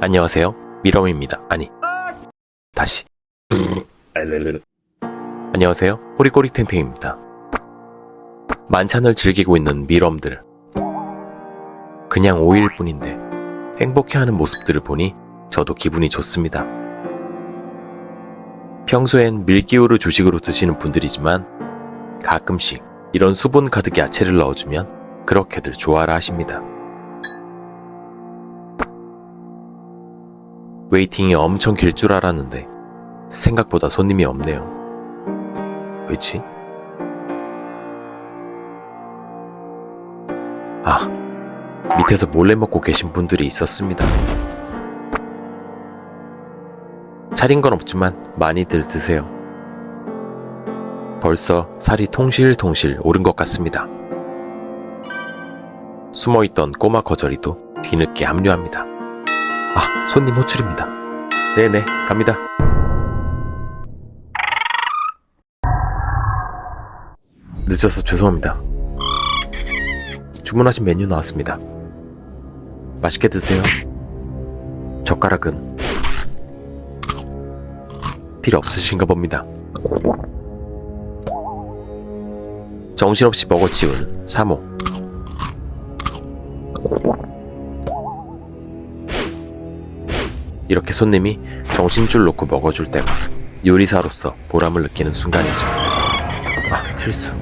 안녕하세요. 미럼입니다. 아니, 다시. 안녕하세요. 꼬리꼬리탱탱입니다. 만찬을 즐기고 있는 미럼들. 그냥 5일 뿐인데 행복해하는 모습들을 보니 저도 기분이 좋습니다. 평소엔 밀기우를 주식으로 드시는 분들이지만 가끔씩 이런 수분 가득 야채를 넣어주면 그렇게들 좋아라 하십니다. 웨이팅이 엄청 길 줄 알았는데 생각보다 손님이 없네요. 왜지? 아, 밑에서 몰래 먹고 계신 분들이 있었습니다. 차린 건 없지만 많이들 드세요. 벌써 살이 통실통실 오른 것 같습니다. 숨어있던 꼬마 거절이도 뒤늦게 합류합니다. 아, 손님 호출입니다. 네네, 갑니다. 늦어서 죄송합니다. 주문하신 메뉴 나왔습니다. 맛있게 드세요. 젓가락은 필요 없으신가 봅니다. 정신없이 먹어치우는 사모. 이렇게 손님이 정신줄 놓고 먹어줄 때가 요리사로서 보람을 느끼는 순간이죠. 아, 실수.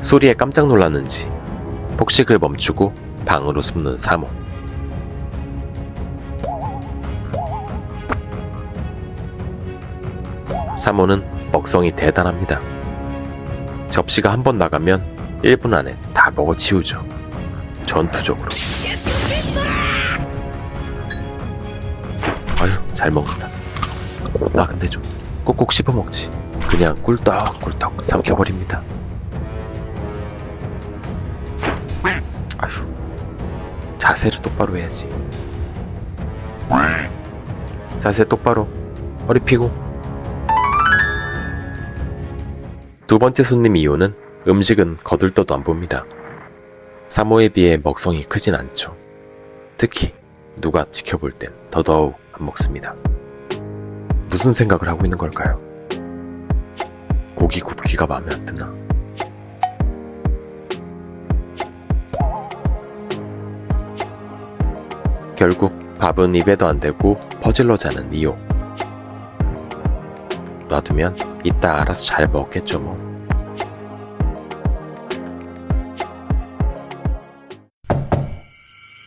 소리에 깜짝 놀랐는지 폭식을 멈추고 방으로 숨는 사모. 사모는 먹성이 대단합니다. 접시가 한 번 나가면 1분 안에 다 먹어치우죠. 전투적으로. 아유, 잘 먹는다. 나 근데 좀 꼭꼭 씹어 먹지. 그냥 꿀떡꿀떡 삼켜버립니다. 아휴, 자세를 똑바로 해야지. 자세 똑바로, 허리 펴고. 두 번째 손님 이유는 음식은 거들떠도 안 봅니다. 사모에 비해 먹성이 크진 않죠. 특히 누가 지켜볼 땐 더더욱 안 먹습니다. 무슨 생각을 하고 있는 걸까요? 고기 굽기가 마음에 안 드나? 결국 밥은 입에도 안 대고 퍼질러 자는 이오. 놔두면 이따 알아서 잘 먹겠죠 뭐.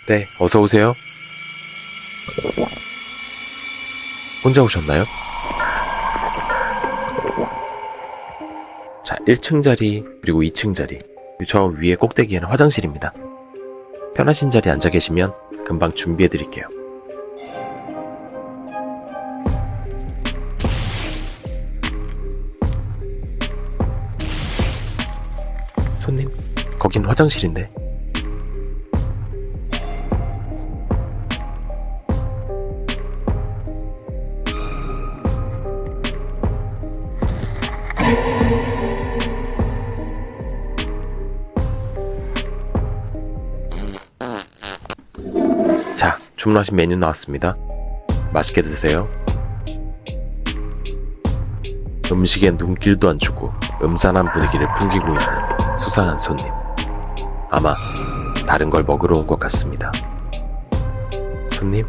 네, 어서 오세요. 혼자 오셨나요? 자, 1층 자리, 그리고 2층 자리. 저 위에 꼭대기에는 화장실입니다. 편하신 자리에 앉아 계시면 금방 준비해 드릴게요. 손님, 거긴 화장실인데. 주문하신 메뉴 나왔습니다. 맛있게 드세요. 음식에 눈길도 안 주고 음산한 분위기를 풍기고 있는 수상한 손님. 아마 다른 걸 먹으러 온 것 같습니다. 손님,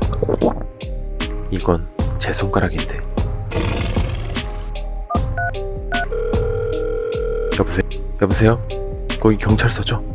이건 제 손가락인데. 여보세요? 여보세요? 거기 경찰서죠?